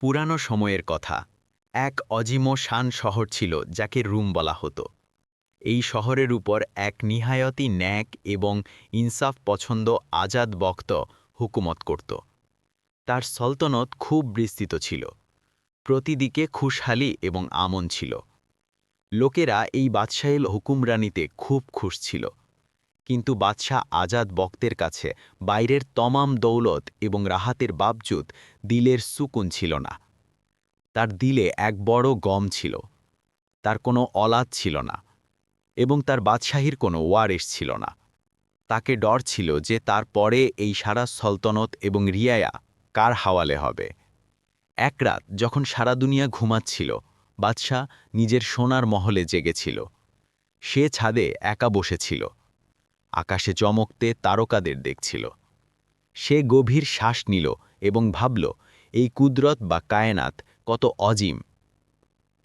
পুরানো সময়ের কথা। এক অজিম শান শহর ছিল, যাকে রুম বলা হতো। এই শহরের উপর এক নিহায়তি ন্যাক এবং ইনসাফ পছন্দ আজাদ বক্ত হুকুমত করত। তার সলতনত খুব বিস্তৃত ছিল। প্রতিদিকে খুশহালি এবং আমন ছিল। লোকেরা এই বাদশাহেল হুকুমরানিতে খুব খুশ ছিল। কিন্তু বাদশাহ আজাদ বক্তের কাছে বাইরের তমাম দৌলত এবং রাহাতের বাবজুদ দিলের সুকুন ছিল না। তার দিলে এক বড় গম ছিল, তার কোনো অলাদ ছিল না এবং তার বাদশাহীর কোনো ওয়ারেস ছিল না। তাকে ডর ছিল যে তার পরে এই সারা সলতনত এবং রিয়ায়া কার হাওয়ালে হবে। এক রাত যখন সারা দুনিয়া ঘুমাচ্ছিল, বাদশাহ নিজের সোনার মহলে জেগেছিল। সে ছাদে একা বসেছিল। আকাশে চমকতে তারকাদের দেখছিল। সে গভীর শ্বাস নিল এবং ভাবল, এই কুদরত বা কায়নাত কত অজিম।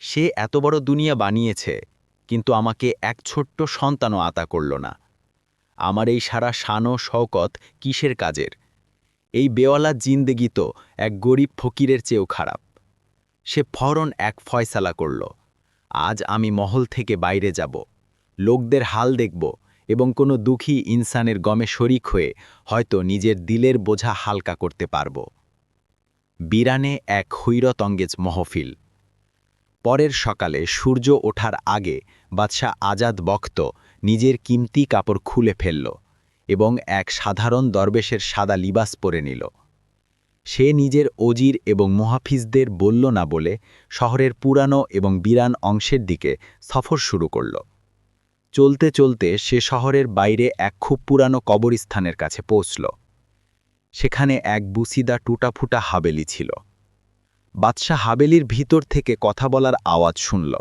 সে এত বড় দুনিয়া বানিয়েছে, কিন্তু আমাকে এক ছোট্ট সন্তানও আতা করল না। আমার এই সারা শানো শওকত কিসের কাজের? এই বেওয়ালা জিন্দেগি তো এক গরিব ফকিরের চেয়েও খারাপ। সে ফরন এক ফয়সালা করল, আজ আমি মহল থেকে বাইরে যাব, লোকদের হাল দেখব এবং কোনো দুঃখী ইনসানের গমে শরিক হয়ে হয়তো নিজের দিলের বোঝা হালকা করতে পারব। বিরানে এক হৈরতঙ্গেজ মহফিল। পরের সকালে সূর্য ওঠার আগে বাদশাহ আজাদ বক্ত নিজের কিমতি কাপড় খুলে ফেলল এবং এক সাধারণ দরবেশের সাদা লিবাস পরে নিল। সে নিজের অজির এবং মুহাফিজদের বলল না বলে শহরের পুরানো এবং বিরান অংশের দিকে সফর শুরু করল। চলতে চলতে সে শহরের বাইরে এক খুব পুরানো কবরস্থানের কাছে পৌঁছল। সেখানে এক বুসিদা টুটাফুটা হাবেলি ছিল। বাদশাহ হাবেলির ভিতর থেকে কথা বলার আওয়াজ শুনল।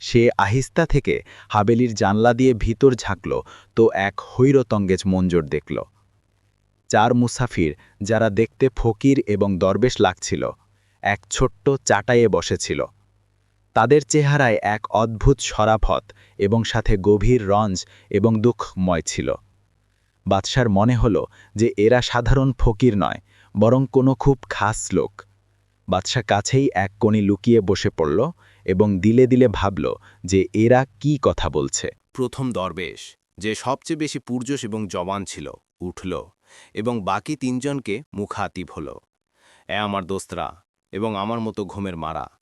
সে আহিস্তা থেকে হাবেলির জানলা দিয়ে ভিতর ঝাঁকল তো এক হৈরতঙ্গেজ মঞ্জর দেখল। চার মুসাফির যারা দেখতে ফকির এবং দরবেশ লাগছিল, এক ছোট্ট চাটাইয়ে বসেছিল। তাদের চেহারায় এক অদ্ভুত সরাফত এবং সাথে গভীর রঞ্জ এবং দুঃখময় ছিল। বাদশার মনে হল যে এরা সাধারণ ফকির নয়, বরং কোনো খুব খাস লোক। বাদশা কাছেই এক কোণে লুকিয়ে বসে পড়ল এবং দিলে দিলে ভাবল যে এরা কি কথা বলছে। প্রথম দরবেশ, যে সবচেয়ে বেশি পূর্যস এবং জবান ছিল, উঠল এবং বাকি তিনজনকে মুখাতিব হল। এ আমার দোস্তরা এবং আমার মতো ঘুমের মারা।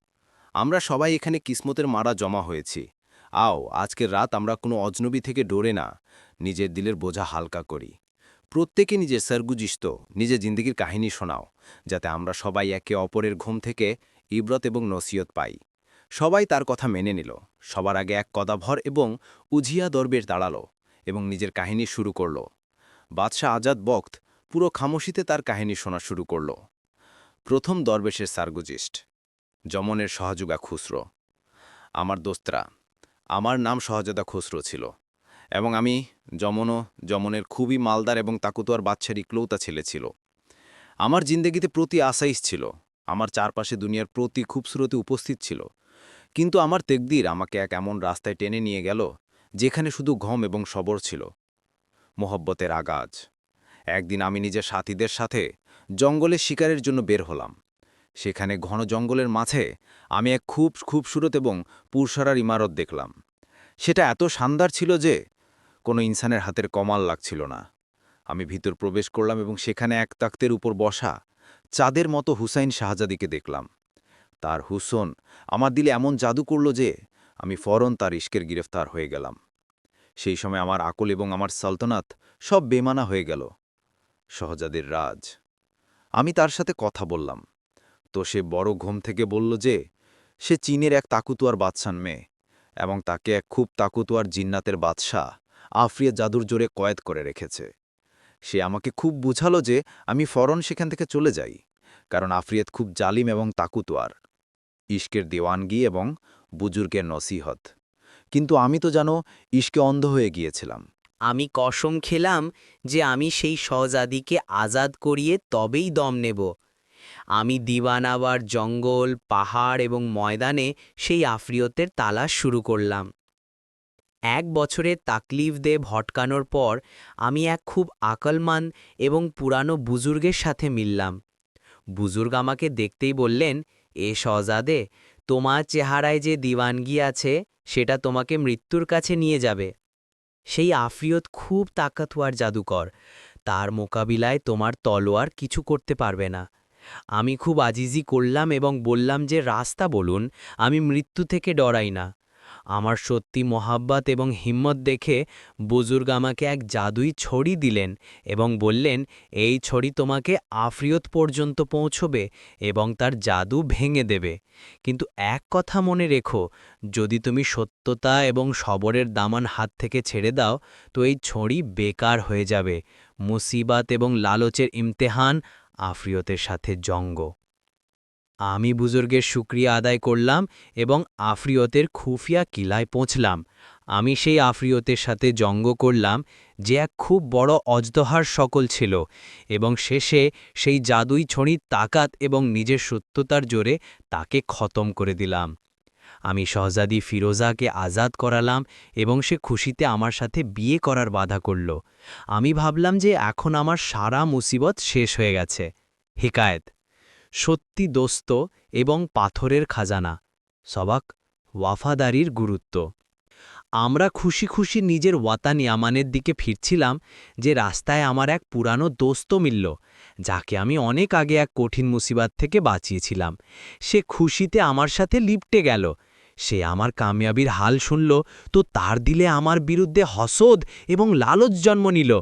আমরা সবাই এখানে কিসমতের মারা জমা হয়েছি। আও, আজকের রাত আমরা কোনো অজনবী থেকে ডোরে না। নিজের দিলের বোঝা হালকা করি। প্রত্যেকে নিজের সরগুজিস্ত। নিজের জিন্দগির কাহিনী শোনাও, যাতে আমরা সবাই একে অপরের ঘুম থেকে ইব্রত এবং নসিয়ত পাই। সবাই তার কথা মেনে নিল। সবার আগে এক কদাভর এবং উঝিয়া দরবের দাঁড়াল এবং নিজের কাহিনী শুরু করল। বাদশাহ আজাদ বক্ত পুরো খামোশিতে তার কাহিনী শোনা শুরু করল। প্রথম দরবেশের সার্গুজিস্ট। যমনের সহযোগা খুসরো। আমার দোস্তরা, আমার নাম সহজাদা খুসরো ছিল এবং আমি যমনও যমনের খুবই মালদার এবং তাকুতোয়ার বাচ্চার ইকলৌতা ছেলে ছিল। আমার জিন্দগিতে প্রতি আশাইশ ছিল, আমার চারপাশে দুনিয়ার প্রতি খুবসুরতি উপস্থিত ছিল। কিন্তু আমার তেকদির আমাকে এক এমন রাস্তায় টেনে নিয়ে গেল, যেখানে শুধু ঘম এবং সবর ছিল। মোহব্বতের আগাজ। একদিন আমি নিজের সাথীদের সাথে জঙ্গলে শিকারের জন্য বের হলাম। সেখানে ঘন জঙ্গলের মাঝে আমি এক খুব খুবসুরত এবং পুরসরার ইমারত দেখলাম। সেটা এত শানদার ছিল যে কোনো ইনসানের হাতের কমাল লাগছিল না। আমি ভিতর প্রবেশ করলাম এবং সেখানে এক তাক্তের উপর বসা চাঁদের মতো হুসাইন শাহজাদিকে দেখলাম। তার হুসন আমার দিলে এমন জাদু করল যে আমি ফরন তার ইস্কের গ্রেফতার হয়ে গেলাম। সেই সময় আমার আকল এবং আমার সালতনাত সব বেমানা হয়ে গেল। সহজাদের রাজ। আমি তার সাথে কথা বললাম। তো সে বড় ঘুম থেকে বলল যে, সে চীনের এক তাকুতুয়ার বাদশান মেয়ে এবং তাকে এক খুব তাকুতুয়ার জিন্নাতের বাদশাহ আফ্রিয়া জাদুর জোরে কয়েদ করে রেখেছে। সে আমাকে খুব বুঝালো যে, আমি ফরন সেখান থেকে চলে যাই, কারণ আফ্রিয়াত খুব জালিম এবং তাকুতুয়ার ইস্কের দেওয়ানগি এবং বুজুর্গের নসিহত। কিন্তু আমি তো জানো ইস্কে অন্ধ হয়ে গিয়েছিলাম। আমি কসম খেলাম যে আমি সেই শহজাদিকে আজাদ করিয়ে তবেই দম নেব। আমি দিওয়ানাবার জঙ্গল, পাহাড় এবং ময়দানে সেই আফ্রিয়তের তালাশ শুরু করলাম। এক বছরে তাকলিফ দে ভটকানোর পর আমি এক খুব আকলমান এবং পুরানো বুজুর্গের সাথে মিললাম। বুজুর্গ আমাকে দেখতেই বললেন, এ শহজাদে তোমার চেহারায় যে দিওয়ানগি আছে, সেটা তোমাকে মৃত্যুর কাছে নিয়ে যাবে। সেই আফরিয়ত খুব তাকাতুয়ার জাদুকর। তার মোকাবিলায় তোমার তলোয়ার কিছু করতে পারবে না। আমি খুব আজিজি করলাম এবং বললাম যে, রাস্তা বলুন, আমি মৃত্যু থেকে ডরাই না। আমার সত্যি মোহাব্বত এবং হিম্মত দেখে বুজুর্গ আমাকে এক জাদুই ছড়ি দিলেন এবং বললেন, এই ছড়ি তোমাকে আফরিয়ত পর্যন্ত পৌঁছবে এবং তার জাদু ভেঙে দেবে। কিন্তু এক কথা মনে রেখো, যদি তুমি সত্যতা এবং সবরের দামান হাত থেকে ছেড়ে দাও, তো এই ছড়ি বেকার হয়ে যাবে। মুসিবাত এবং লালচের ইমতেহান আফরিয়তের সাথে জঙ্গ। আমি বুজুর্গের সুক্রিয়া আদায় করলাম এবং আফ্রিয়তের খুফিয়া কিলায় পৌঁছলাম। আমি সেই আফ্রিয়তের সাথে জঙ্গ করলাম, যে এক খুব বড় অজদহার সকল ছিল এবং শেষে সেই জাদুই ছড়ির তাকাত এবং নিজের সত্যতার জোরে তাকে খতম করে দিলাম। আমি শহজাদি ফিরোজাকে আজাদ করালাম এবং সে খুশিতে আমার সাথে বিয়ে করার বাধা করল। আমি ভাবলাম যে এখন আমার সারা মুসিবত শেষ হয়ে গেছে। হিকায়েত, সত্যি দোস্ত এবং পাথরের খাজানা। সবাক, ওয়াফাদারির গুরুত্ব। আমরা খুশি খুশি নিজের ওয়াতান ইয়ামানের দিকে ফিরছিলাম যে রাস্তায় আমার এক পুরানো দোস্ত মিলল, যাকে আমি অনেক আগে এক কঠিন মুসিবাত থেকে বাঁচিয়েছিলাম। সে খুশিতে আমার সাথে লিপটে গেল সে আমার কামিয়াবির হাল শুনল, তো তার দিলে আমার বিরুদ্ধে হসদ এবং লালচ জন্ম নিল।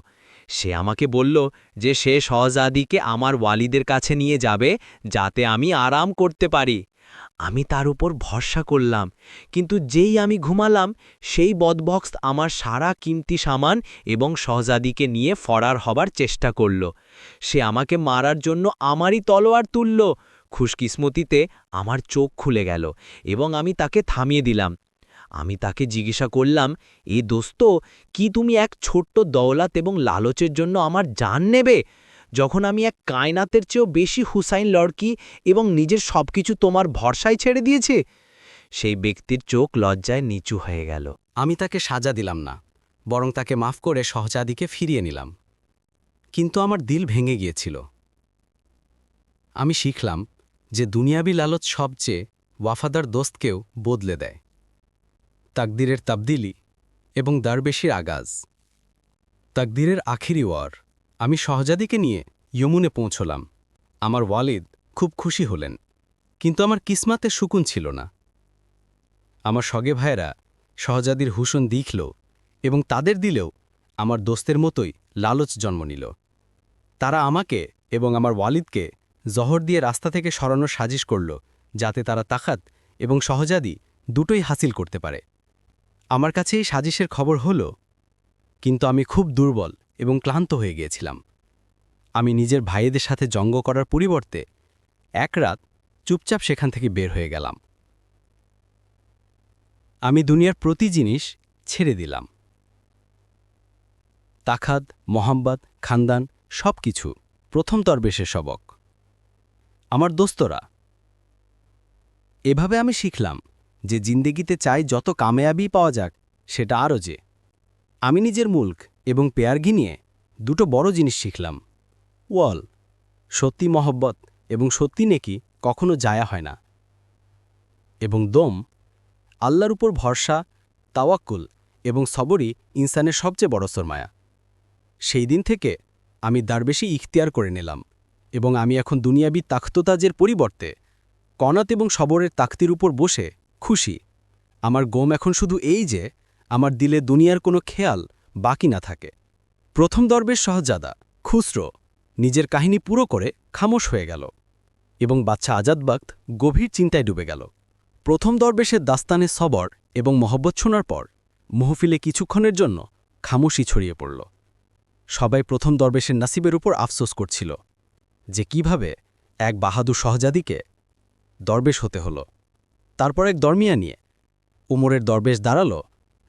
সে আমাকে বলল যে সে সহজাদিকে আমার ওয়ালিদের কাছে নিয়ে যাবে, যাতে আমি আরাম করতে পারি। আমি তার উপর ভরসা করলাম, কিন্তু যেই আমি ঘুমালাম, সেই বদবক্স আমার সারা কিমতি সামান এবং সহজাদিকে নিয়ে ফরার হবার চেষ্টা করল। সে আমাকে মারার জন্য আমারই তলোয়ার তুলল খুশকিসমতিতে আমার চোখ খুলে গেল এবং আমি তাকে থামিয়ে দিলাম। আমি তাকে জিজ্ঞাসা করলাম, এ দোস্ত, কি তুমি এক ছোট্ট দৌলাত এবং লালচের জন্য আমার জান নেবে? যখন আমি এক কায়নাতের চেয়েও বেশি হুসাইন লড়কি এবং নিজের সবকিছু তোমার ভরসায় ছেড়ে দিয়েছে? সেই ব্যক্তির চোখ লজ্জায় নিচু হয়ে গেল। আমি তাকে সাজা দিলাম না, বরং তাকে মাফ করে সহজাদিকে ফিরিয়ে নিলাম। কিন্তু আমার দিল ভেঙে গিয়েছিল। আমি শিখলাম যে দুনিয়াবি লালত সবচেয়ে ওয়াফাদার দোস্তকেও বদলে দেয়। তাকদিরের তাবদিলি এবং দারবেশির আগাজ। তাকদিরের আখিরি ওয়ার। আমি সহজাদিকে নিয়ে ইয়মুনে পৌঁছলাম। আমার ওয়ালিদ খুব খুশি হলেন, কিন্তু আমার কিসমাতে সুকুন ছিল না। আমার সগে ভাইয়েরা সহজাদির হুসন দিখল এবং তাদের দিলেও আমার দোস্তের মতোই লালচ জন্ম নিল। তারা আমাকে এবং আমার ওয়ালিদকে জহর দিয়ে রাস্তা থেকে সরানোর সাজিশ করল, যাতে তারা তাকাত এবং সহজাদি দুটোই হাসিল করতে পারে। আমার কাছে এই সাজিশের খবর হল, কিন্তু আমি খুব দুর্বল এবং ক্লান্ত হয়ে গিয়েছিলাম। আমি নিজের ভাইয়েদের সাথে জঙ্গ করার পরিবর্তে এক রাত চুপচাপ সেখান থেকে বের হয়ে গেলাম। আমি দুনিয়ার প্রতি জিনিস ছেড়ে দিলাম। তাখাদ মোহাম্মদ, খানদান সব কিছু প্রথম তরবেশের সবক। আমার দোস্তরা। এভাবে আমি শিখলাম যে জিন্দেগিতে চাই যত কামেয়াবি পাওয়া যাক, সেটা আরও যে। আমি নিজের মুল্ক এবং পেয়ারঘি নিয়ে দুটো বড় জিনিস শিখলাম। ওয়াল, সত্যি মহব্বত এবং সত্যি নেকি কখনো জায়া হয় না। এবং দম, আল্লাহর উপর ভরসা, তাওয়াক্কুল এবং সবরই ইনসানের সবচেয়ে বড় সরমায়া। সেই দিন থেকে আমি দারবেশি ইখতিয়ার করে নিলাম। এবং আমি এখন দুনিয়াবি তাখততাজের পরিবর্তে, কনাত এবং সবরের তাকতির উপর বসে খুশি। আমার গোম এখন শুধু এই যে, আমার দিলে দুনিয়ার কোনো খেয়াল বাকি না থাকে। প্রথম দরবেশ সহজাদা খুসরো, নিজের কাহিনী পুরো করে খামোশ হয়ে গেল এবং বাচ্চা আজাদ বাক্ত গভীর চিন্তায় ডুবে গেল। প্রথম দরবেশের দাস্তানে সবর এবং মহব্বত শোনার পর মহফিলে কিছুক্ষণের জন্য খামোশি ছড়িয়ে পড়ল। সবাই প্রথম দরবেশের নাসিবের উপর আফসোস করছিল। যে কীভাবে এক বাহাদুর সহজাদিকে দরবেশ হতে হল। তারপর এক দরমিয়া নিয়ে উমরের দরবেশ দাঁড়াল,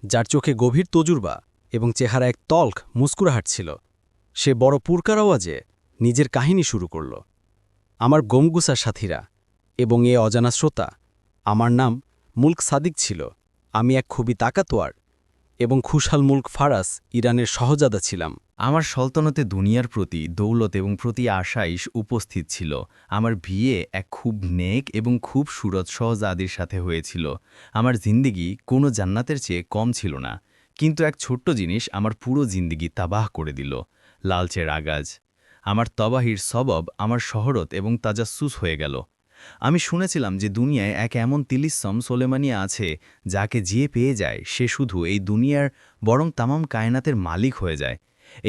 যার চোখে গভীর তজুরবা এবং চেহারা এক তল্ক মুস্কুরাহাট ছিল। সে বড় পুরকার আওয়াজে নিজের কাহিনী শুরু করল। আমার গমগুসার সাথীরা এবং এ অজানা শ্রোতা, আমার নাম মুল্ক সাদিক ছিল। আমি এক খুবই তাকাতোয়ার এবং খুশাল মুল্ক ফারাস ইরানের সহজাদা ছিলাম। আমার সলতনতে দুনিয়ার প্রতি দৌলত এবং প্রতি আশাইশ উপস্থিত ছিল। আমার বিয়ে এক খুব নেক এবং খুব সুরত সহজাদির সাথে হয়েছিল। আমার জিন্দিগি কোনো জান্নাতের চেয়ে কম ছিল না। কিন্তু এক ছোট্ট জিনিস আমার পুরো জিন্দিগি তাবাহ করে দিল, লালচের আগাজ। আমার তবাহির সবব আমার শহরত এবং তাজাসুস হয়ে গেল। আমি শুনেছিলাম যে দুনিয়ায় এক এমন তিলিসম সোলেমানিয়া আছে যাকে যে পেয়ে যায়, সে শুধু এই দুনিয়ার বরং তামাম কায়নাতের মালিক হয়ে যায়।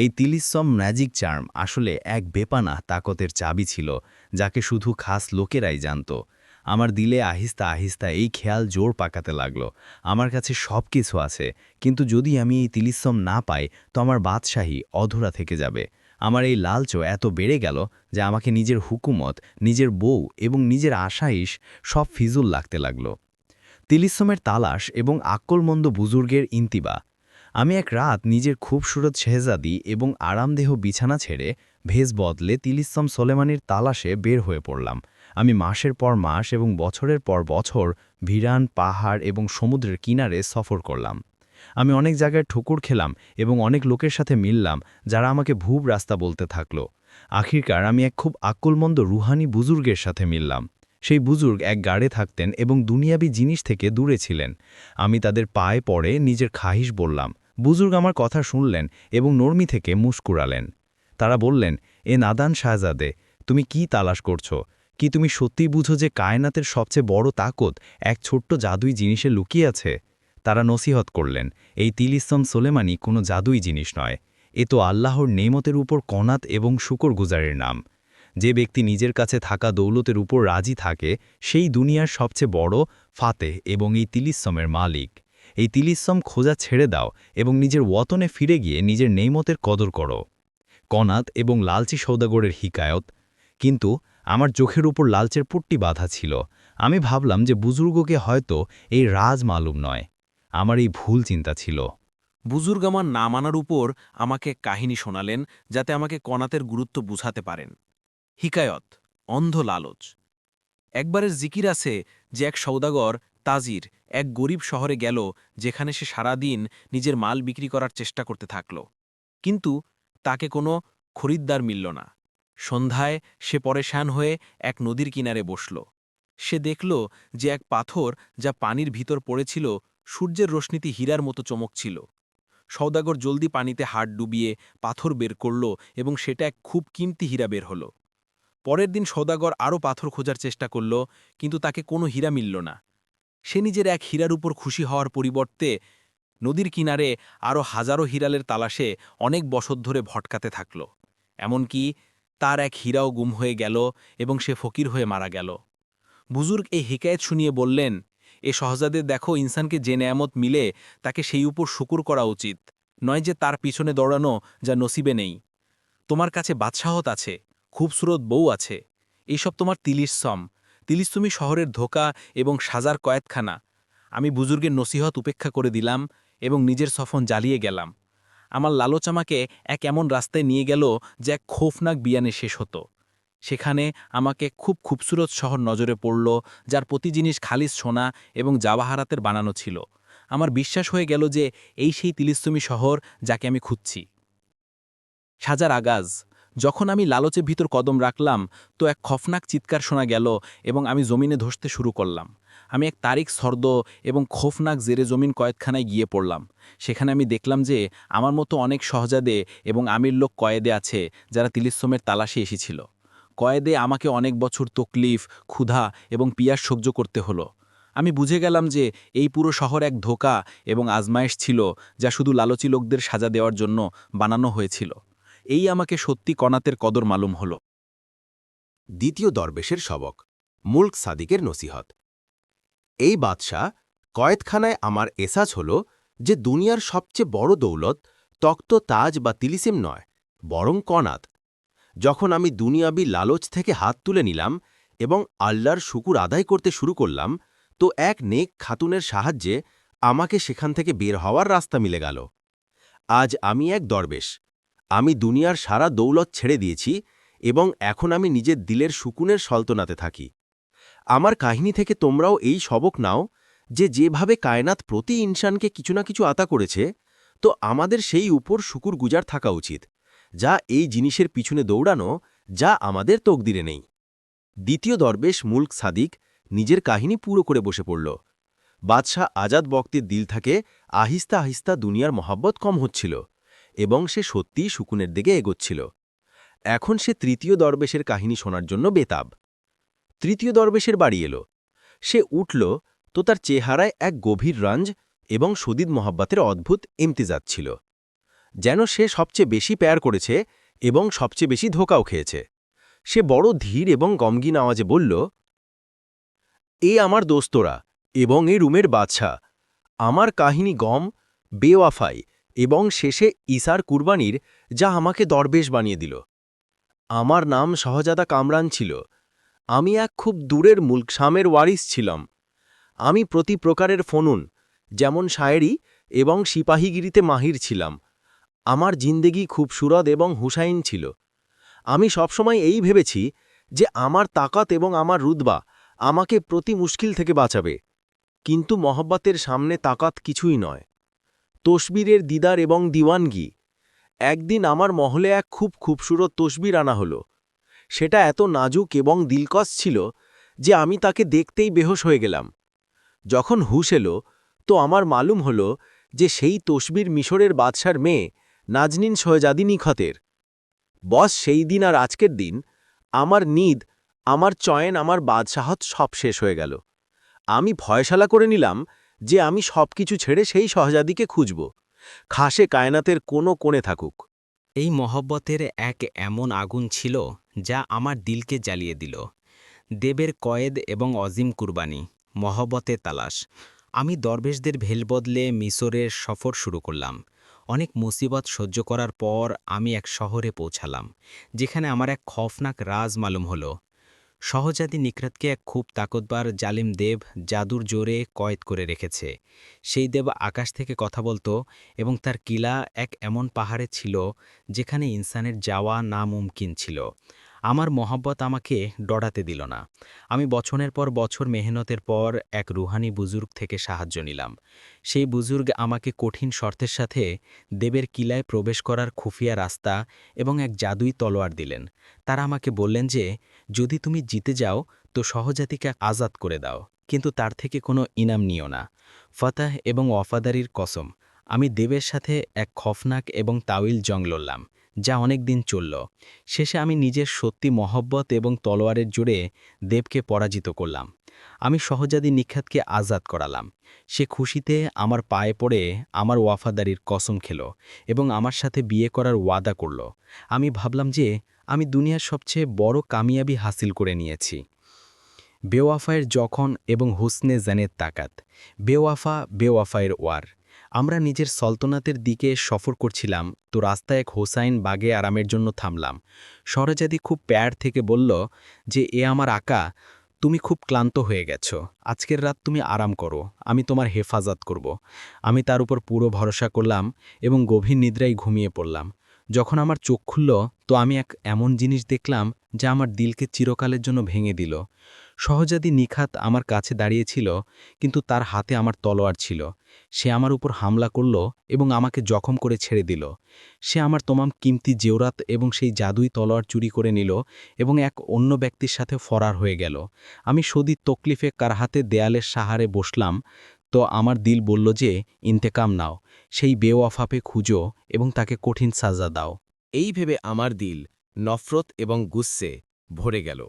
এই তিলিসম ম্যাজিক চার্ম আসলে এক বেপানা তাকতের চাবি ছিল, যাকে শুধু খাস লোকেরাই জানত। আমার দিলে আহিস্তা আহিস্তা এই খেয়াল জোর পাকাতে লাগল। আমার কাছে সব কিছু আছে, কিন্তু যদি আমি এই তিলিসম না পাই, তো আমার বাদশাহী অধুরা থেকে যাবে। আমার এই লালচো এত বেড়ে গেল যে আমাকে নিজের হুকুমত, নিজের বউ এবং নিজের আশাইশ সব ফিজুল লাগতে লাগল। তিলিসমের তালাশ এবং আকলমন্দ বুজুর্গের ইন্তিবা। আমি এক রাত নিজের খুবসুরত শেহজাদি এবং আরামদেহ বিছানা ছেড়ে ভেজ বদলে তিলিসম সোলেমানির তালাশে বের হয়ে পড়লাম। আমি মাসের পর মাস এবং বছরের পর বছর ভিরান, পাহাড় এবং সমুদ্রের কিনারে সফর করলাম। আমি অনেক জায়গায় ঠুকুর খেলাম এবং অনেক লোকের সাথে মিললাম, যারা আমাকে ভূব রাস্তা বলতে থাকল। আখিরকার আমি এক খুব আকুলমন্দ রুহানি বুজুর্গের সাথে মিললাম। সেই বুজুর্গ এক গাড়ে থাকতেন এবং দুনিয়াবি জিনিস থেকে দূরে ছিলেন। আমি তাদের পায়ে পড়ে নিজের খাহিস বললাম, বুজুর্গ আমার কথা শুনলেন এবং নর্মি থেকে মুস্কুরালেন তারা বললেন, এ নাদান শাহজাদে, তুমি কি তালাশ করছ? কি তুমি সত্যিই বুঝো যে কায়নাতের সবচেয়ে বড় তাকত এক ছোট্ট জাদুই জিনিসে লুকিয়ে আছে? তারা নসিহত করলেন, এই তিলিসম সোলেমানি কোনো জাদুই জিনিস নয়। এ তো আল্লাহর নেমতের উপর কনাত এবং শুকর গুজারের নাম। যে ব্যক্তি নিজের কাছে থাকা দৌলতের উপর রাজি থাকে, সেই দুনিয়ার সবচেয়ে বড় ফাতে এবং এই তিলিসমের মালিক। এই তিলিসম খোঁজা ছেড়ে দাও এবং নিজের ওয়তনে ফিরে গিয়ে নিজের নেইমতের কদর করো। কনাত এবং লালচি সৌদাগরের হিকায়ত। কিন্তু আমার চোখের উপর লালচের পুট্টি বাধা ছিল। আমি ভাবলাম যে বুজুর্গকে হয়তো এই রাজ মালুম নয়। আমার এই ভুল চিন্তা ছিল। বুজুর্গ আমার না মানার উপর আমাকে কাহিনী শোনালেন যাতে আমাকে কনাতের গুরুত্ব বুঝাতে পারেন। হিকায়ত, অন্ধ লালচ। একবারের জিকির আছে যে এক সৌদাগর তাজির, এক গরিব শহরে গেল যেখানে সে সারাদিন নিজের মাল বিক্রি করার চেষ্টা করতে থাকল। কিন্তু তাকে কোনো খরিদ্দার মিলল না। সন্ধ্যায় সে পরেশান হয়ে এক নদীর কিনারে বসল। সে দেখল যে এক পাথর যা পানির ভিতর পড়েছিল সূর্যের রশ্মিতি হীরার মতো চমকছিল সৌদাগর জলদি পানিতে হাত ডুবিয়ে পাথর বের করল এবং সেটা এক খুব কিমতি হীরা বের হল। পরের দিন সৌদাগর আরও পাথর খোঁজার চেষ্টা করল, কিন্তু তাকে কোনো হীরা মিলল না। সে নিজের এক হীরার উপর খুশি হওয়ার পরিবর্তে নদীর কিনারে আরও হাজারো হিরালের তালাশে অনেক বছর ধরে ভটকাতে থাকল। এমনকি তার এক হীরাও গুম হয়ে গেল এবং সে ফকির হয়ে মারা গেল। বুজুর্গ এই হিকায়ত শুনিয়ে বললেন এ সহজাদের দেখো ইনসানকে যে নেয়ামত মিলে তাকে সেই উপর শুকুর করা উচিত। নয় যে তার পিছনে দৌড়ানো যা নসিবে নেই। তোমার কাছে বাদশাহত আছে, খুবসুরত বউ আছে। এইসব তোমার তিলিসম তিলিসুমি শহরের ধোকা এবং সাজার কয়েতখানা আমি বুজুর্গের নসিহত উপেক্ষা করে দিলাম এবং নিজের সফন জ্বালিয়ে গেলাম। আমার লালচ আমাকে এক এমন রাস্তায় নিয়ে গেল যে এক খোফনাক বিয়ানে শেষ হতো। সেখানে আমাকে খুব খুবসুরত শহর নজরে পড়ল, যার প্রতি জিনিস খালিস সোনা এবং জাবাহারাতের বানানো ছিল। আমার বিশ্বাস হয়ে গেল যে এই সেই তিলিস্তমি শহর যাকে আমি খুঁজছি। সাজার আগাজ, যখন আমি লালচে ভিতর কদম রাখলাম, তো এক খফনাক চিৎকার শোনা গেল এবং আমি জমিনে ধসতে শুরু করলাম। আমি এক তারিখ সর্দ এবং খোফনাক জেরে জমিন কয়েদখানায় গিয়ে পড়লাম। সেখানে আমি দেখলাম যে আমার মতো অনেক সহজাদে এবং আমির লোক কয়েদে আছে যারা তিলিস্তমের তালাশে এসেছিল। কয়েদে আমাকে অনেক বছর তকলিফ, ক্ষুধা এবং পিয়াস সহ্য করতে হলো। আমি বুঝে গেলাম যে এই পুরো শহর এক ধোকা এবং আজমায়েশ ছিল যা শুধু লালচি লোকদের সাজা দেওয়ার জন্য বানানো হয়েছিল। এই আমাকে সত্যি কনাতের কদর মালুম হল। দ্বিতীয় দরবেশের সবক মুল্ক সাদিকের নসিহত। এই বাদশাহ কয়েদখানায় আমার এসাজ হল যে দুনিয়ার সবচেয়ে বড় দৌলত তক্ত তাজ বা তিলিসিম নয়, বরং কনাত। যখন আমি দুনিয়াবি লালচ থেকে হাত তুলে নিলাম এবং আল্লাহর শুকুর আদায় করতে শুরু করলাম, তো এক নেক খাতুনের সাহায্যে আমাকে সেখান থেকে বের হওয়ার রাস্তা মিলে গেল। আজ আমি এক দরবেশ। আমি দুনিয়ার সারা দৌলত ছেড়ে দিয়েছি এবং এখন আমি নিজের দিলের সুকুনের সলতনাতে থাকি। আমার কাহিনী থেকে তোমরাও এই সবক নাও যে যেভাবে কায়নাত প্রতি ইনসানকে কিছু না কিছু আতা করেছে, তো আমাদের সেই উপর শুকুর গুজার থাকা উচিত। যা এই জিনিসের পিছনে দৌড়ানো, যা আমাদের তকদিরে নেই। দ্বিতীয় দরবেশ মুল্ক সাদিক নিজের কাহিনী পুরো করে বসে পড়ল। বাদশাহ আজাদ বক্তের দিল থাকে, আহিস্তা আহিস্তা দুনিয়ার মহাব্বত কম হচ্ছিল এবং সে সত্যিই শুকুনের দিকে এগোচ্ছিল। এখন সে তৃতীয় দরবেশের কাহিনী শোনার জন্য বেতাব। তৃতীয় দরবেশের বাড়ি এলো। সে উঠল, তো তার চেহারায় এক গভীর রঞ্জ এবং সদিদ মোহাব্বাতের অদ্ভুত ইমতিজাত ছিল। যেন সে সবচেয়ে বেশি প্যার করেছে এবং সবচেয়ে বেশি ধোকাও খেয়েছে। সে বড় ধীর এবং গমগিন আওয়াজে বলল, এ আমার দোস্তরা এবং এ রুমের বাদশা আমার কাহিনী গম, বেওয়াফাই এবং শেষে ইসার কুরবানির যা আমাকে দরবেশ বানিয়ে দিল। আমার নাম সহজাদা কামরান ছিল। আমি এক খুব দূরের মুল্ক শামের ওয়ারিস ছিলাম। আমি প্রতি প্রকারের ফনুন, যেমন শায়েরি এবং সিপাহীগিরিতে মাহির ছিলাম। আমার জিন্দেগি খুব সুরদ এবং হুসাইন ছিল। আমি সবসময় এই ভেবেছি যে আমার তাকাত এবং আমার রুদবা আমাকে প্রতি মুশকিল থেকে বাঁচাবে। কিন্তু মহব্বতের সামনে তাকাত কিছুই নয়। তসবিরের দিদার এবং দিওয়ানগি। একদিন আমার মহলে এক খুব খুবসুরত তসবির আনা হলো। সেটা এত নাজুক এবং দিলকস ছিল যে আমি তাকে দেখতেই বেহোশ হয়ে গেলাম। যখন হুশ এলো, তো আমার মালুম হল যে সেই তসবির মিশরের বাদশার মেয়ে নাজনিন শহজাদি নিখতের। বস, সেই দিন আর আজকের দিন, আমার নিদ, আমার চয়ন, আমার বাদশাহত সব শেষ হয়ে গেল। আমি ভয়শালা করে নিলাম যে আমি সব কিছু ছেড়ে সেই সহজাদিকে খুঁজব। খাসে কায়নাতের কোনো কোণে থাকুক। এই মহব্বতের এক এমন আগুন ছিল যা আমার দিলকে জ্বালিয়ে দিল। দেবের কয়েদ এবং অজিম কুরবানি মহব্বতে তালাশ। আমি দরবেশদের ভেল বদলে মিশরের সফর শুরু করলাম। অনেক মুসিবত সহ্য করার পর আমি এক শহরে পৌঁছালাম, যেখানে আমার এক খফনাক রাজ মালুম হল। সহজাদি নিকরাতকে এক খুব তাকতবার জালিম দেব জাদুর জোরে কয়েদ করে রেখেছে। সেই দেব আকাশ থেকে কথা বলতো এবং তার কিলা এক এমন পাহাড়ে ছিল, যেখানে ইনসানের যাওয়া না মুমকিন ছিল। আমার মহব্বত আমাকে ডরাতে দিল না। আমি বছরের পর বছর মেহনতের পর এক রুহানি বুজুর্গ থেকে সাহায্য নিলাম। সেই বুজুর্গ আমাকে কঠিন শর্তের সাথে দেবের কিলায় প্রবেশ করার খুফিয়া রাস্তা এবং এক জাদুই তলোয়ার দিলেন। তারা আমাকে বললেন যে, যদি তুমি জিতে যাও, তো সহজাতিকে আজাদ করে দাও, কিন্তু তার থেকে কোনো ইনাম নিও না। ফতাহ এবং ওয়াফাদারির কসম, আমি দেবের সাথে এক খফনাক এবং তাউইল জং লড়লাম। যা অনেক দিন চলল। শেষে আমি নিজের সত্যি মহব্বত এবং তলোয়ারের জোরে দেবকে পরাজিত করলাম। আমি সহজাদি নিখাতকে আজাদ করালাম। সে খুশিতে আমার পায়ে পড়ে আমার ওয়াফাদারির কসম খেল এবং আমার সাথে বিয়ে করার ওয়াদা করল। আমি ভাবলাম যে আমি দুনিয়ার সবচেয়ে বড় কামিয়াবি হাসিল করে নিয়েছি। বেওয়াফায়ের যখন এবং হুসনে জানের তাকাত। বেওয়াফা বেওয়াফায়ের ওয়ার। আমরা নিজের সলতনাতের দিকে সফর করছিলাম তো রাস্তায় এক হোসাইন বাগে আরামের জন্য থামলাম। সরজাদি খুব প্যার থেকে বলল যে, এ আমার আকা, তুমি খুব ক্লান্ত হয়ে গেছ। আজকের রাত তুমি আরাম করো, আমি তোমার হেফাজত করব। আমি তার উপর পুরো ভরসা করলাম এবং গভীর নিদ্রায় ঘুমিয়ে পড়লাম। যখন আমার চোখ খুলল তো আমি এক এমন জিনিস দেখলাম যা আমার দিলকে চিরকালের জন্য ভেঙে দিল। সহজাদি নিখাত আমার কাছে দাঁড়িয়েছিল, কিন্তু তার হাতে আমার তলোয়ার ছিল। সে আমার উপর হামলা করল এবং আমাকে জখম করে ছেড়ে দিল। সে আমার তমাম কিমতি জেওরাত এবং সেই জাদুই তলোয়ার চুরি করে নিল এবং এক অন্য ব্যক্তির সাথে ফরার হয়ে গেল। আমি সদি তকলিফে কার হাতে দেয়ালের সাহারে বসলাম, তো আমার দিল বলল যে, ইন্তেকাম নাও, সেই বেওয়াফাপে খুঁজো এবং তাকে কঠিন সাজা দাও। এই ভেবে আমার দিল নফরত এবং গুস্সে ভরে গেল।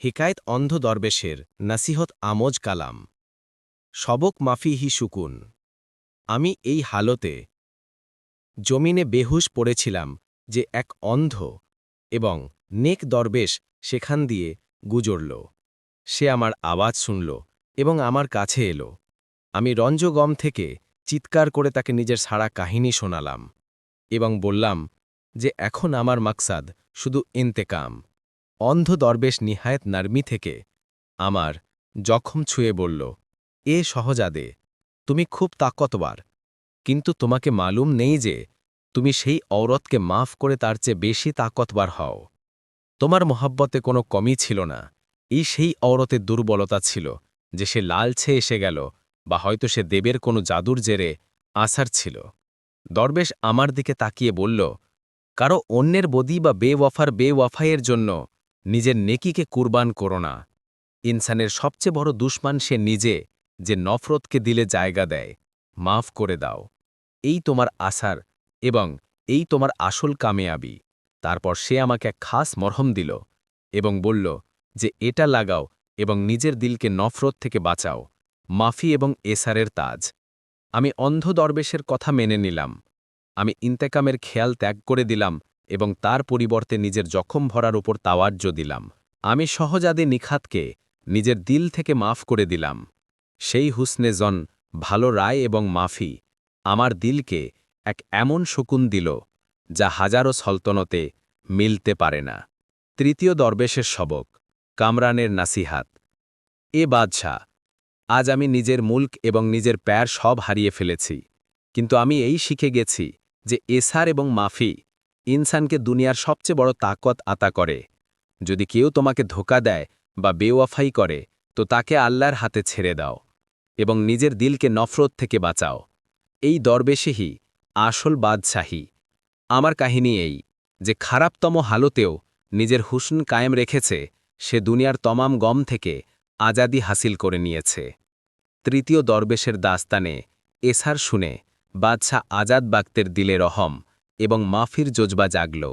হিকায়ত অন্ধ দরবেশের, নাসিহত আমোজ কালাম। সবক মাফি হি সুকুন। আমি এই হালতে জমিনে বেহুশ পড়েছিলাম যে এক অন্ধ এবং নেক দরবেশ সেখান দিয়ে গুজরল। সে আমার আওয়াজ শুনল এবং আমার কাছে এলো। আমি রঞ্জগম থেকে চিৎকার করে তাকে নিজের সারা কাহিনী শোনালাম এবং বললাম যে এখন আমার মাকসাদ শুধু ইন্তেকাম। অন্ধ দরবেশ নিহায়ত নার্মি থেকে আমার জখম ছুঁয়ে বলল, এ সহজাদে, তুমি খুব তাকতবার, কিন্তু তোমাকে মালুম নেই যে তুমি সেই ঔরতকে মাফ করে তার চেয়ে বেশি তাকতবার হও। তোমার মহাব্বতে কোনো কমই ছিল না, এই সেই ঔরতের দুর্বলতা ছিল যে সে লালছে এসে গেল বা হয়তো সে দেবের কোনো জাদুর জেরে আসার ছিল। দরবেশ আমার দিকে তাকিয়ে বলল, কারও অন্যের বদি বা বেওয়াফার বেওয়াফাইয়ের জন্য নিজের নেকিকে কুরবান করো না। ইনসানের সবচেয়ে বড় দুশ্মান সে নিজে, যে নফরতকে দিলে জায়গা দেয়। মাফ করে দাও। এই তোমার আসার এবং এই তোমার আসল কামেয়াবি। তারপর সে আমাকে এক খাস মরহম দিল এবং বলল যে, এটা লাগাও এবং নিজের দিলকে নফরত থেকে বাঁচাও। মাফি এবং এসারের তাজ। আমি অন্ধ দরবেশের কথা মেনে নিলাম। আমি ইন্তেকামের খেয়াল ত্যাগ করে দিলাম এবং তার পরিবর্তে নিজের জখম ভরার উপর তাওয়াজ্য দিলাম। আমি সহজাদে নিখাতকে নিজের দিল থেকে মাফ করে দিলাম। সেই হুসনে জন ভালো রায় এবং মাফি আমার দিলকে এক এমন শকুন দিল, যা হাজারো সলতনতে মিলতে পারে না। তৃতীয় দরবেশের সবক, কামরানের নাসিহাত। এ বাদশাহ, আজ আমি নিজের মুল্ক এবং নিজের প্যার সব হারিয়ে ফেলেছি, কিন্তু আমি এই শিখে গেছি যে এসার এবং মাফি ইনসানকে দুনিয়ার সবচেয়ে বড় তাকত আতা করে। যদি কেউ তোমাকে ধোকা দেয় বা বেওয়াফাই করে, তো তাকে আল্লাহর হাতে ছেড়ে দাও এবং নিজের দিলকে নফরত থেকে বাঁচাও। এই দরবেশেহি, আসল বাদশাহী। আমার কাহিনী এই যে খারাপতম হালতেও নিজের হুসন কায়েম রেখেছে, সে দুনিয়ার তমাম গম থেকে আজাদি হাসিল করে নিয়েছে। তৃতীয় দরবেশের দাস্তানে এসার শুনে বাদশাহ আজাদ বাক্তের দিলে রহম এবং মাফির জজবা জাগল।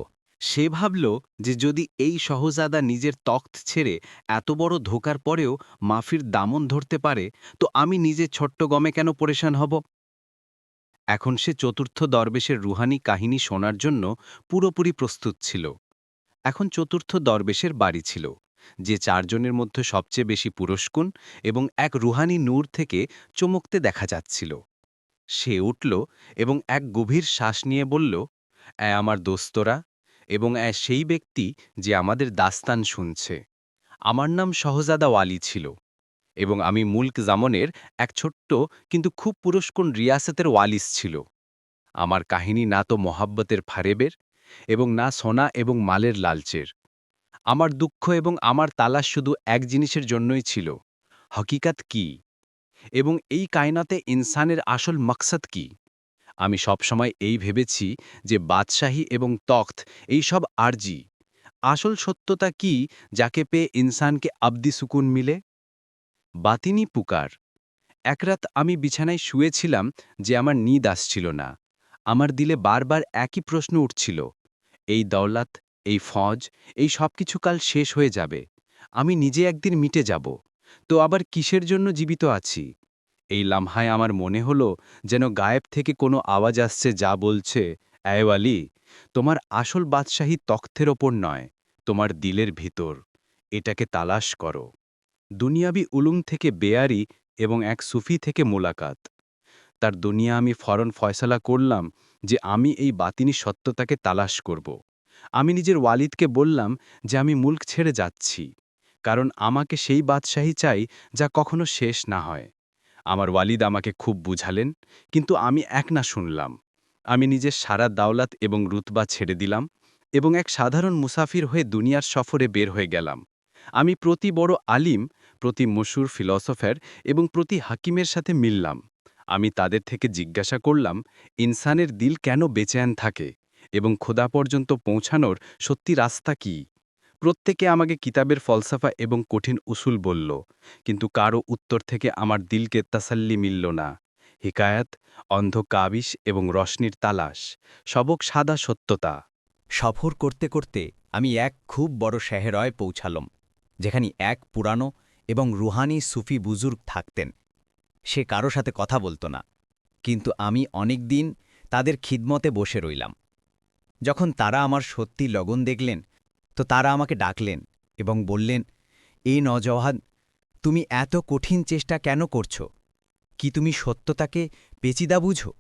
সে ভাবল যে যদি এই সহজাদা নিজের তখ্ত ছেড়ে এত বড় ধোকার পরেও মাফির দামন ধরতে পারে, তো আমি নিজে ছোট্ট গমে কেন পরেশান হব? এখন সে চতুর্থ দরবেশের রুহানি কাহিনী শোনার জন্য পুরোপুরি প্রস্তুত ছিল। এখন চতুর্থ দরবেশের বাড়ি ছিল, যে চারজনের মধ্যে সবচেয়ে বেশি পুরস্কুন এবং এক রুহানি নূর থেকে চমকতে দেখা যাচ্ছিল। সে উঠল এবং এক গভীর শ্বাস নিয়ে বলল এ আমার দোস্তরা এবং এ সেই ব্যক্তি যে আমাদের দাস্তান শুনছে। আমার নাম সহজাদা ওয়ালি ছিল এবং আমি মুল্ক জামনের এক ছোট্ট কিন্তু খুব পুরস্কুন রিয়াসতের ওয়ালিস ছিল। আমার কাহিনী না তো মহাব্বতের ফারেবের এবং না সোনা এবং মালের লালচের। আমার দুঃখ এবং আমার তালাশ শুধু এক জিনিসের জন্যই ছিল। হকিকাত কি? এবং এই কায়নাতে ইনসানের আসল মকসদ কি? আমি সবসময় এই ভেবেছি যে বাদশাহী এবং তখ্ত এই সব আরজি। আসল সত্যতা কি যাকে পেয়ে ইনসানকে আবদি সুকুন মিলে? বাতিনি পুকার। একরাত আমি বিছানায় শুয়েছিলাম যে আমার নিদ আসছিল না। আমার দিলে বারবার একই প্রশ্ন উঠছিল। এই দৌলাত, এই ফজ, এই সব কিছু কাল শেষ হয়ে যাবে। আমি নিজে একদিন মিটে যাব। তো আবার কিসের জন্য জীবিত আছি? এই লামহায় আমার মনে হলো যেন গায়েব থেকে কোনো আওয়াজ আসছে যা বলছে অ্যাওয়ালি তোমার আসল বাদশাহী তখ্তের ওপর নয়, তোমার দিলের ভিতর। এটাকে তালাশ করো। দুনিয়াবি উলুম থেকে বেয়ারি এবং এক সুফি থেকে মোলাকাত। তার দুনিয়া আমি ফরন ফয়সালা করলাম যে আমি এই বাতিনি সত্যতাকে তালাশ করব। আমি নিজের ওয়ালিদকে বললাম যে আমি মুল্ক ছেড়ে যাচ্ছি। কারণ আমাকে সেই বাদশাহী চাই যা কখনো শেষ না হয়। আমার ওয়ালিদ আমাকে খুব বুঝালেন, কিন্তু আমি এক না শুনলাম। আমি নিজের সারা দাওলাত এবং রুতবা ছেড়ে দিলাম এবং এক সাধারণ মুসাফির হয়ে দুনিয়ার সফরে বের হয়ে গেলাম। আমি প্রতি বড় আলিম, প্রতি মশুর ফিলসফার এবং প্রতি হাকিমের সাথে মিললাম। আমি তাদের থেকে জিজ্ঞাসা করলাম, ইনসানের দিল কেন বেচেয়ান থাকে এবং খোদা পর্যন্ত পৌঁছানোর সত্যি রাস্তা কি? প্রত্যেকে আমাকে কিতাবের ফলসাফা এবং কঠিন উসুল বলল, কিন্তু কারও উত্তর থেকে আমার দিলকে তাসাল্লি মিলল না। হিকায়াত, অন্ধ কাবিশ এবং রশনির তালাশ, সবক সাদা সত্যতা। সফর করতে করতে আমি এক খুব বড় শেহরয় পৌঁছালাম, যেখানে এক পুরানো এবং রুহানি সুফি বুজুর্গ থাকতেন। সে কারও সাথে কথা বলতো না, কিন্তু আমি অনেক দিন তাদের খিদমতে বসে রইলাম। যখন তারা আমার সত্যি লগন দেখলেন তো তারা আমাকে ডাকলেন এবং বললেন, এই নজওয়ান তুমি এত কঠিন চেষ্টা কেন করছ? কি তুমি সত্যতাকে পেচিদা বুঝো?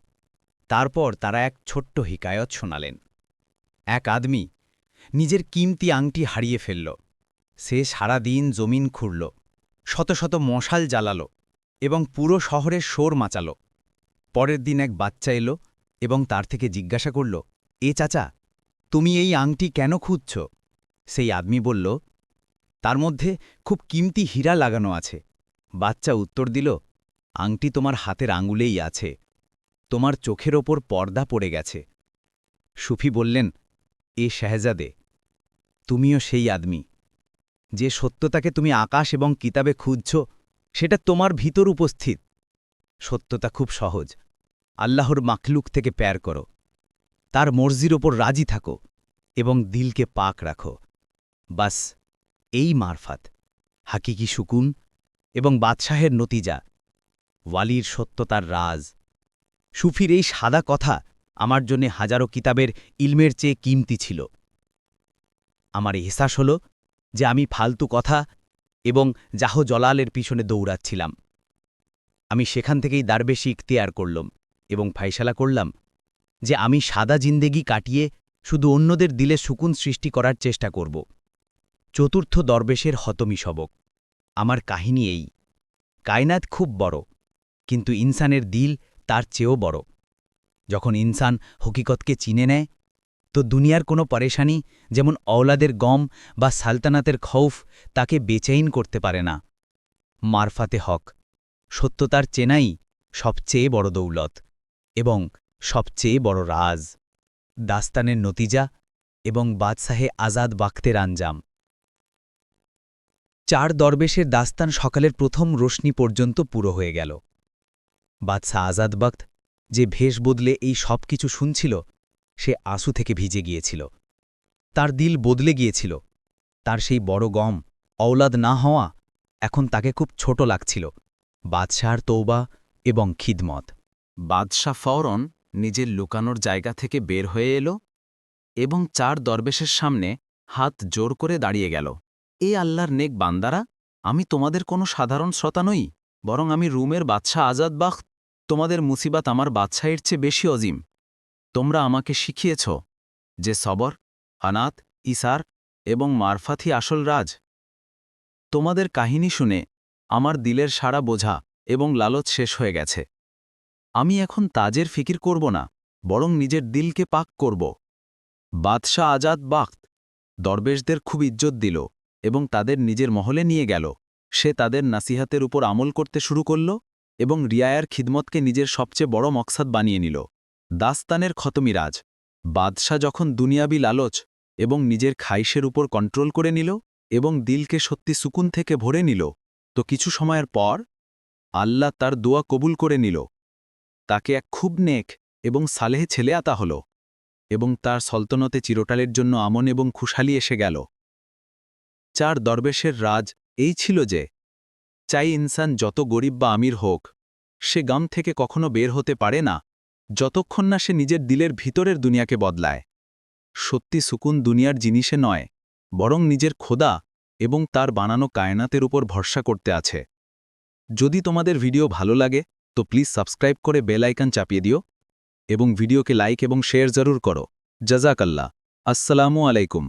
তারপর তারা এক ছোট্ট হিকায়ত শোনালেন। এক আদমি নিজের কিমতি আংটি হারিয়ে ফেলল। সে সারা দিন জমিন খুঁড়ল, শত শত মশাল জ্বালাল এবং পুরো শহরের শোর মাচাল। পরের দিন এক বাচ্চা এলো এবং তার থেকে জিজ্ঞাসা করল, এ চাচা, তুমি এই আংটি কেন খুঁজছ? সেই আদমি বলল, তার মধ্যে খুব কিমতি হীরা লাগানো আছে। বাচ্চা উত্তর দিল, আংটি তোমার হাতের আঙুলেই আছে। তোমার চোখের ওপর পর্দা পড়ে গেছে। সুফি বললেন, এ শেহজাদে, তুমিও সেই আদমি। যে সত্যতাকে তুমি আকাশ এবং কিতাবে খুঁজছ, সেটা তোমার ভিতর উপস্থিত। সত্যতা খুব সহজ, আল্লাহর মাখলুক থেকে প্যার করো। তার মর্জির ওপর রাজি থাকো এবং দিলকে পাক রাখো। বাস, এই মারফাত, হাকিকি সুকুন এবং বাদশাহের নতিজা, ওয়ালির সত্যতার রাজ। সুফির এই সাদা কথা আমার জন্যে হাজারো কিতাবের ইলমের চেয়ে কিমতি ছিল। আমার এহসাস হল যে আমি ফালতু কথা এবং জাহ জলালের পিছনে দৌড়াচ্ছিলাম। আমি সেখান থেকেই দারবেশি ইখতিয়ার করলাম এবং ফাইসালা করলাম যে আমি সাদা জিন্দেগি কাটিয়ে শুধু অন্যদের দিলে সুকুন সৃষ্টি করার চেষ্টা করব। চতুর্থ দরবেশের হতমি সবক আমার কাহিনী এই। কায়নাত খুব বড়, কিন্তু ইনসানের দিল তার চেয়েও বড়। যখন ইনসান হকিকতকে চিনে নেয়, তো দুনিয়ার কোনো পরেশানি, যেমন অওলাদের গম বা সালতানাতের খৌফ, তাকে বেচেইন করতে পারে না। মারফাতে হক, সত্যতার চেনাই সবচেয়ে বড় দৌলত এবং সবচেয়ে বড় রাজ। দাস্তানের নতিজা এবং বাদশাহে আজাদ বাক্তের আঞ্জাম। চার দরবেশের দাস্তান সকালের প্রথম রোশনি পর্যন্ত পুরো হয়ে গেল। বাদশাহ আজাদ বক্ত যে ভেষ বদলে এই সব কিছু শুনছিল, সে আসু থেকে ভিজে গিয়েছিল। তার দিল বদলে গিয়েছিল। তার সেই বড় গম অওলাদ না হওয়া, এখন তাকে খুব ছোট লাগছিল, বাদশাহর তৌবা এবং খিদমত। বাদশাহ ফওরন নিজের লুকানোর জায়গা থেকে বের হয়ে এলো এবং চার দরবেশের সামনে হাত জোর করে দাঁড়িয়ে গেল। এ আল্লাহর নেক বান্দারা, আমি তোমাদের কোনো সাধারণ শ্রোতা নই, বরং আমি রুমের বাদশাহ আজাদ বাখ, তোমাদের মুসিবাত আমার বাদশাহের চেয়ে বেশি অজিম। তোমরা আমাকে শিখিয়েছ যে সবর আনাত ইসার এবং মারফাথি আসল রাজ। তোমাদের কাহিনী শুনে আমার দিলের সারা বোঝা এবং লালচ শেষ হয়ে গেছে। আমি এখন তাজের ফিকির করব না, বরং নিজের দিলকে পাক করব। বাদশাহ আজাদ বাক্ত দরবেশদের খুব ইজ্জত দিল। এবং তাদের নিজের মহলে নিয়ে গেল। সে তাদের নাসিহাতের উপর আমল করতে শুরু করল এবং রিয়ায়ার খিদমতকে নিজের সবচেয়ে বড় মকসাদ বানিয়ে নিল। দাস্তানের খতমিরাজ। বাদশাহ যখন দুনিয়াবি লালচ এবং নিজের খাইশের উপর কন্ট্রোল করে নিল এবং দিলকে সত্যি সুকুন থেকে ভরে নিল, তো কিছু সময়ের পর আল্লাহ তার দোয়া কবুল করে নিল। তাকে এক খুব নেক এবং সালেহ ছেলে আতা হল এবং তার সলতনতে চিরটালের জন্য আমন এবং খুশালি এসে গেল। চার দরবেশের রাজ এই ছিল যে, চাই ইনসান যত গরিব বা আমির হোক, সে গাম থেকে কখনো বের হতে পারে না, যতক্ষণ না সে নিজের দিলের ভিতরের দুনিয়াকে বদলায়। সত্যি সুকুন দুনিয়ার জিনিসে নয়, বরং নিজের খোদা এবং তার বানানো কায়নাতের উপর ভরসা করতে আছে। যদি তোমাদের ভিডিও ভালো লাগে, তো প্লিজ সাবস্ক্রাইব করে বেল আইকন চাপিয়ে দিও এবং ভিডিওকে লাইক এবং শেয়ার জরুর করো। জাজাকাল্লা আসসালামু আলাইকুম।